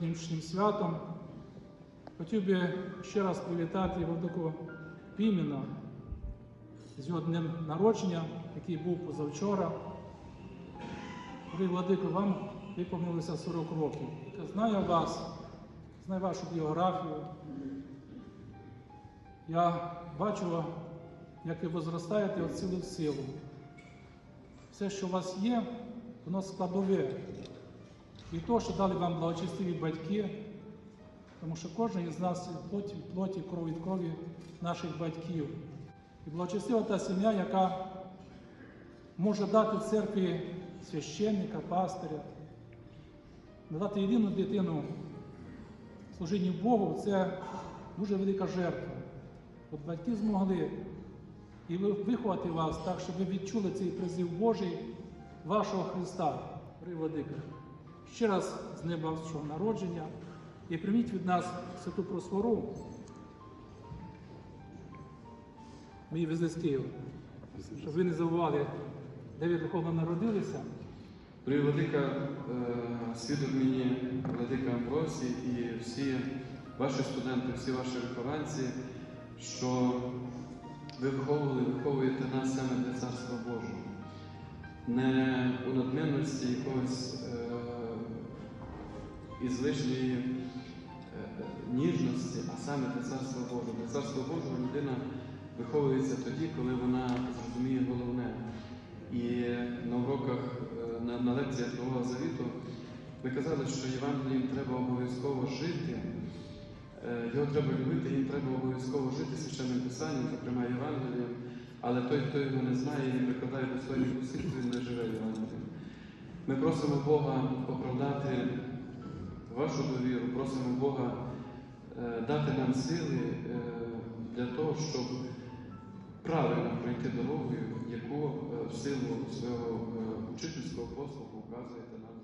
нинішнім святом. Хотів би ще раз привітати Владику Піміна з його днем народження, який був позавчора. Ви, Владико, вам виповнилося 40 років. Я знаю вас, знаю вашу біографію. Я бачу, як ви возростаєте від сили в силу. Все, що у вас є, воно складове. І то, що дали вам благочестиві батьки, тому що кожен із нас плоті, плоті, кров від крові наших батьків. І благочестива та сім'я, яка може дати церкві священника, пастиря, надати єдину дитину служінню Богу це дуже велика жертва. От батьки змогли і виховати вас так, щоб ви відчули цей призив Божий вашого Христа, При Владика. Ще раз з неба вашого народження і прийміть від нас святу просвору. Її везли з Києва, щоб ви не забували, де ви духовно народилися. При владика е, свідок мені, владика Амбросій і всі ваші студенти, всі ваші вихованці, що ви виховували, виховуєте нас саме для Царства Божого. Не у надмінності якогось е, із лишньої е, ніжності, а саме для Царства Божого. Для Царства Божого людина виховується тоді, коли вона зрозуміє головне. І на уроках, е, на, на лекціях Нового Завіту ви казали, що Євангелієм треба обов'язково жити, е, його треба любити, їм треба обов'язково жити священним писанням, зокрема Євангелієм, але той, хто його не знає і не прикладає до своїх усіх, він не живе Євангелієм. Ми просимо Бога оправдати вашу довіру, просимо Бога е, дати нам сили е, для того, щоб правильно пройти дорогою, яку е, в силу свого учительського послугу вказуєте нам.